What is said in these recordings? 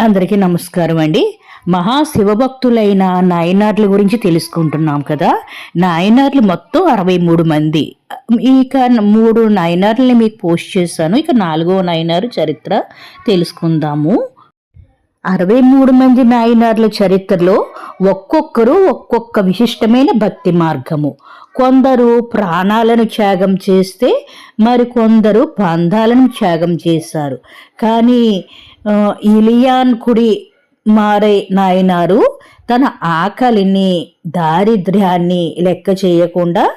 అందరికీ నమస్కారం అండి. మహాశివభక్తులైన నాయనార్ల గురించి తెలుసుకుంటున్నాం కదా. నాయనార్లు మొత్తం అరవై మూడు మంది. ఇక మూడు నాయనార్లని మీకు పోస్ట్ చేశాను. ఇక నాలుగో నాయనారు చరిత్ర తెలుసుకుందాము. అరవై మూడు మంది నాయనార్ల చరిత్రలో ఒక్కొక్కరు ఒక్కొక్క విశిష్టమైన భక్తి మార్గము. కొందరు ప్రాణాలను త్యాగం చేస్తే మరికొందరు బంధాలను త్యాగం చేశారు. కానీ ఇలియాన్ కుడి మారే నాయనారు తన ఆకలిని దారిద్ర్యాన్ని లెక్క చేయకుండా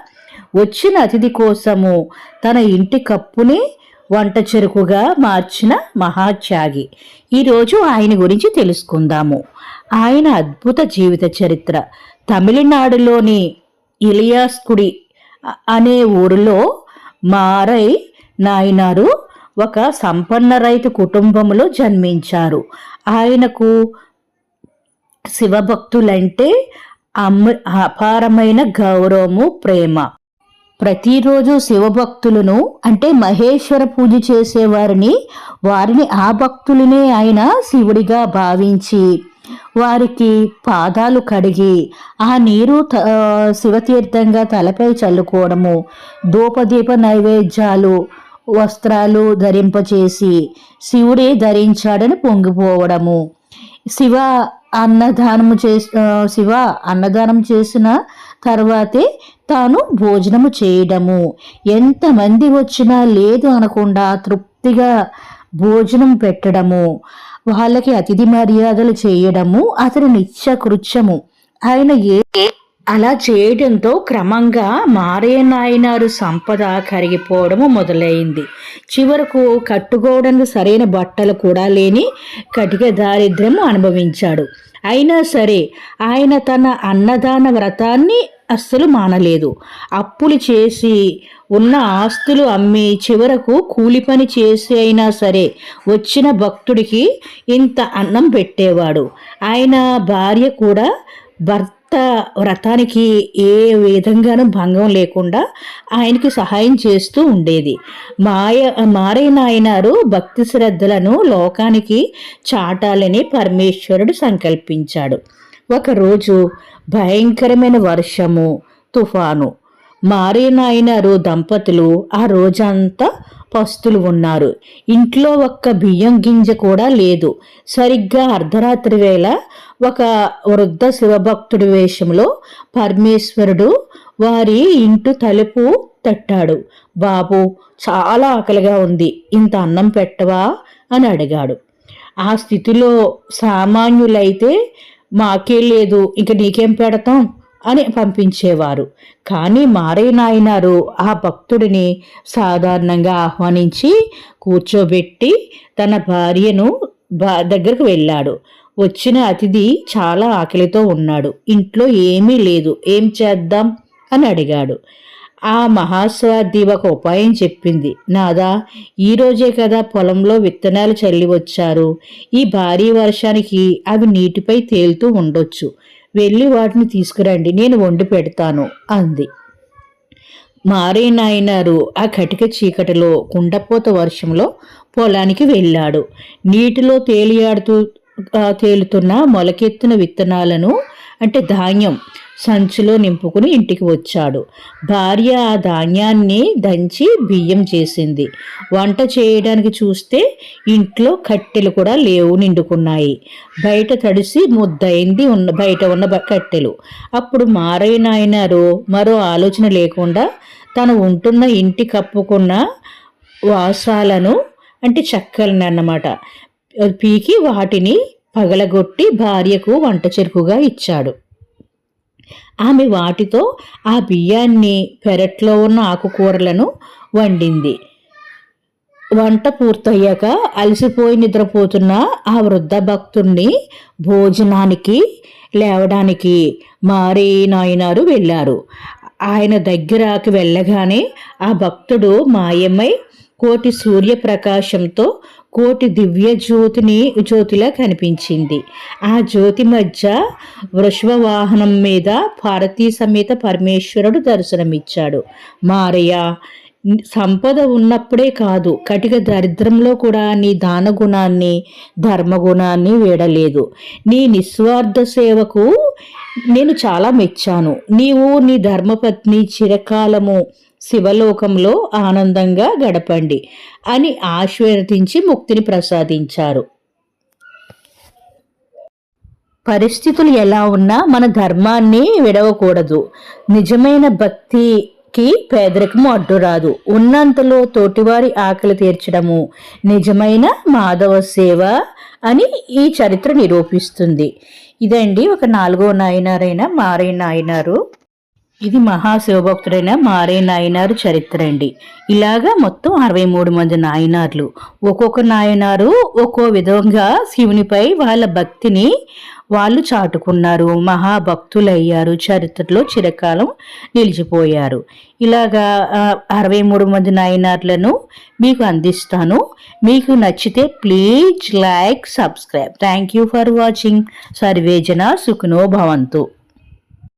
వచ్చిన అతిథి కోసము తన ఇంటి కప్పుని వంట చెరుకుగా మార్చిన మహాత్యాగి. ఈరోజు ఆయన గురించి తెలుసుకుందాము. ఆయన అద్భుత జీవిత చరిత్ర. తమిళనాడులోని ఇలియాస్కుడి అనే ఊరిలో మారై నాయనారు ఒక సంపన్న రైతు కుటుంబంలో జన్మించారు. ఆయనకు శివభక్తులంటే అమ్మ అపారమైన గౌరవము ప్రేమ. ప్రతిరోజు శివభక్తులను అంటే మహేశ్వర పూజ చేసేవారిని వారిని ఆ భక్తులనే ఆయన శివుడిగా భావించి వారికి పాదాలు కడిగి ఆ నీరు త- శివతీర్థంగా తలపై చల్లుకోవడము ధూపదీప నైవేద్యాలు వస్త్రాలు ధరింపచేసి శివుడే ధరించాడని పొంగిపోవడము. శివ అన్నదానము చేసి శివ అన్నదానం చేసిన తర్వాతే తాను భోజనము చేయడము. ఎంతమంది వచ్చినా లేదు అనకుండా తృప్తిగా భోజనం పెట్టడము వాళ్ళకి అతిథి మర్యాదలు చేయడము అతని నిత్య కృత్యము ఆయన ఏ అలా చేయడంతో క్రమంగా మారే నాయనారు సంపద కరిగిపోవడము మొదలైంది. చివరకు కట్టుకోవడానికి సరైన బట్టలు కూడా లేని కటిక దారిద్ర్యం అనుభవించాడు. అయినా సరే ఆయన తన అన్నదాన వ్రతాన్ని అస్సలు మానలేదు. అప్పులు చేసి ఉన్న ఆస్తులు అమ్మి చివరకు కూలి పని చేసి అయినా సరే వచ్చిన భక్తుడికి ఇంత అన్నం పెట్టేవాడు. ఆయన భార్య కూడా భర్త వ్రతానికి ఏ విధంగానూ భంగం లేకుండా ఆయనకి సహాయం చేస్తూ ఉండేది. మాయ మారైన ఆయనారు భక్తి శ్రద్ధలను లోకానికి చాటాలని పరమేశ్వరుడు సంకల్పించాడు. ఒకరోజు భయంకరమైన వర్షము తుఫాను. మారే నాయనారు దంపతులు ఆ రోజంతా పస్తులు ఉన్నారు. ఇంట్లో ఒక్క బియ్యం గింజ కూడా లేదు. సరిగ్గా అర్ధరాత్రి వేళ ఒక వృద్ధ శివభక్తుడి వేషంలో పరమేశ్వరుడు వారి ఇంటి తలుపు తట్టాడు. బాబు చాలా ఆకలిగా ఉంది. ఇంత అన్నం పెట్టవా? అని అడిగాడు. ఆ స్థితిలో సామాన్యులైతే మాకే లేదు ఇంక నీకేం పెడతాం? అని పంపించేవారు. కానీ మారే నాయనారు ఆ భక్తుడిని సాధారణంగా ఆహ్వానించి కూర్చోబెట్టి తన భార్యను దగ్గరకు వెళ్ళాడు. వచ్చిన అతిథి చాలా ఆకలితో ఉన్నాడు. ఇంట్లో ఏమీ లేదు. ఏం చేద్దాం? అని అడిగాడు. ఆ మహాస్వార్థి ఒక ఉపాయం చెప్పింది. నాదా ఈ రోజే కదా పొలంలో విత్తనాలు చల్లి వచ్చారు. ఈ భారీ వర్షానికి అవి నీటిపై తేలుతూ ఉండొచ్చు. వెళ్ళి వాటిని తీసుకురండి నేను వండి పెడతాను అంది. మారే నాయనారు ఆ కటిక చీకటిలో కుండపోత వర్షంలో పొలానికి వెళ్ళాడు. నీటిలో తేలియాడుతూ తేలుతున్న మొలకెత్తిన విత్తనాలను అంటే ధాన్యం సంచిలో నింపుకుని ఇంటికి వచ్చాడు. భార్య ఆ ధాన్యాన్ని దంచి బియ్యం చేసింది. వంట చేయడానికి చూస్తే ఇంట్లో కట్టెలు కూడా లేవు నిండుకున్నాయి. బయట తడిసి ముద్దయింది ఉన్న బయట ఉన్న కట్టెలు. అప్పుడు మారైనాయనారు నాయనారు మరో ఆలోచన లేకుండా తను ఉంటున్న ఇంటి కప్పుకున్న వాసాలను అంటే చెక్కలను అన్నమాట పీకి వాటిని పగలగొట్టి భార్యకు వంట చెరుకుగా ఇచ్చాడు. ఆమె వాటితో ఆ బియ్యాన్ని పెరట్లో ఉన్న ఆకుకూరలను వండింది. వంట పూర్తయ్యాక అలసిపోయి నిద్రపోతున్న ఆ వృద్ధ భక్తుణ్ణి భోజనానికి లేవడానికి మారే నాయనారు వెళ్ళారు. ఆయన దగ్గరకు వెళ్ళగానే ఆ భక్తుడు మాయమై కోటి సూర్యప్రకాశంతో కోటి దివ్య జ్యోతిని జ్యోతిలా కనిపించింది. ఆ జ్యోతి మధ్య వృషభవాహనం మీద భారతీ సమేత పరమేశ్వరుడు దర్శనమిచ్చాడు. మారయ్య సంపద ఉన్నప్పుడే కాదు కటిక దరిద్రంలో కూడా నీ దాన గుణాన్ని ధర్మగుణాన్ని వీడలేదు. నీ నిస్వార్థ సేవకు నేను చాలా మెచ్చాను. నీవు నీ ధర్మపత్ని చిరకాలము శివలోకంలో ఆనందంగా గడపండి అని ఆశీర్వదించి ముక్తిని ప్రసాదించారు. పరిస్థితులు ఎలా ఉన్నా మన ధర్మాన్ని విడవకూడదు. నిజమైన భక్తికి పేదరికము అడ్డురాదు. ఉన్నంతలో తోటివారి ఆకలి తీర్చడము నిజమైన మాధవ సేవ అని ఈ చరిత్ర నిరూపిస్తుంది. ఇదండి ఒక నాలుగో నాయనారైన మారే నాయనారు ఇది మహాశివభక్తుడైన మారే నాయనారు చరిత్ర అండి. ఇలాగా మొత్తం అరవై మూడు మంది నాయనార్లు. ఒక్కొక్క నాయనారు ఒక్కో విధంగా శివునిపై వాళ్ళ భక్తిని వాళ్ళు చాటుకున్నారు. మహాభక్తులయ్యారు. చరిత్రలో చిరకాలం నిలిచిపోయారు. ఇలాగా అరవై మూడు మంది నాయనార్లను మీకు అందిస్తాను. మీకు నచ్చితే please like subscribe. Thank you for watching. సర్వేజన సుఖనో భవంతు.